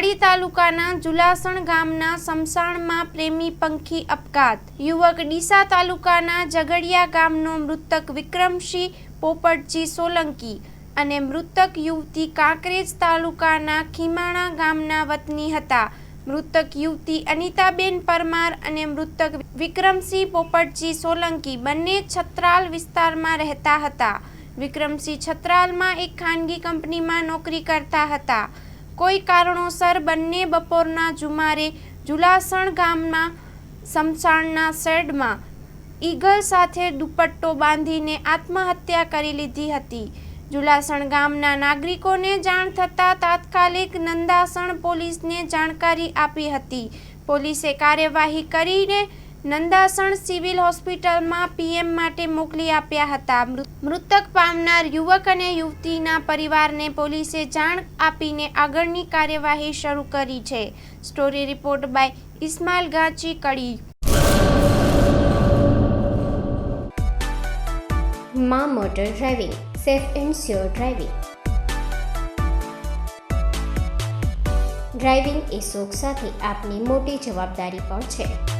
કડી તાલુકાના જુલાસણ ગામના સમસાણમાં પ્રેમી પંખી અપઘાત. યુવક ડીસા તાલુકાના ઝઘડિયા ગામનો મૃતક વિક્રમસિંહ પોપટજી સોલંકી અને મૃતક યુવતી કાંકરેજ તાલુકાના ખીમાણા ગામના વતની હતા. મૃતક યુવતી અનિતાબેન પરમાર અને મૃતક વિક્રમસિંહ પોપટજી સોલંકી બંને છત્રાલ વિસ્તારમાં રહેતા હતા. વિક્રમસિંહ છત્રાલમાં એક ખાનગી કંપનીમાં નોકરી કરતા હતા. કોઈ કારણોસર બંને બપોરના જુમારે જુલાસણ ગામના સમસાણના શેડમાં ઈગલ સાથે દુપટ્ટો બાંધીને આત્મહત્યા કરી લીધી હતી. જુલાસણ ગામના નાગરિકોને જાણ થતાં તાત્કાલિક નંદાસણ પોલીસને જાણકારી આપી હતી. પોલીસે કાર્યવાહી કરીને નંદાસણ સિવિલ હોસ્પિટલમાં પીએમ માટે મોકલી આપ્યા હતા. મૃતક પામનાર યુવક અને યુવતીના પરિવારને પોલીસે જાણ આપીને આગળની કાર્યવાહી શરૂ કરી છે. Story report by Ismail Gachi, Kadi. માં motor driving, safe and sure driving. Driving એ શોખ સાથે આપની મોટી જવાબદારી પણ છે.